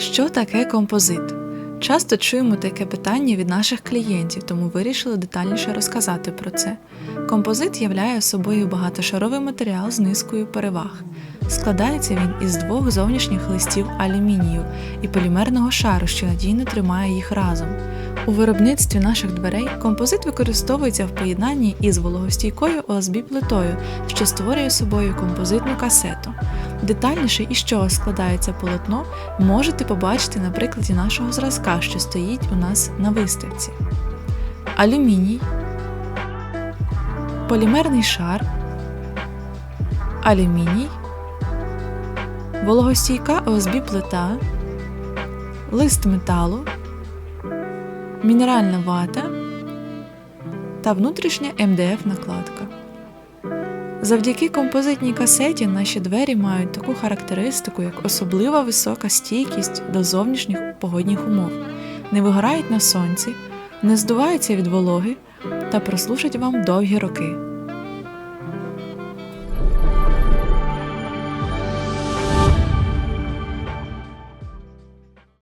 Що таке композит? Часто чуємо таке питання від наших клієнтів, тому вирішили детальніше розказати про це. Композит являє собою багатошаровий матеріал з низкою переваг. Складається він із двох зовнішніх листів алюмінію і полімерного шару, що надійно тримає їх разом. У виробництві наших дверей композит використовується в поєднанні із вологостійкою ОСБ плитою, що створює собою композитну касету. Детальніше, із чого складається полотно, можете побачити на прикладі нашого зразка, що стоїть у нас на виставці. Алюміній, полімерний шар, алюміній, вологостійка ОСБ плита, лист металу, мінеральна вата та внутрішня МДФ накладка. Завдяки композитній касеті наші двері мають таку характеристику, як особлива висока стійкість до зовнішніх погодних умов, не вигорають на сонці, не здуваються від вологи та прослужать вам довгі роки.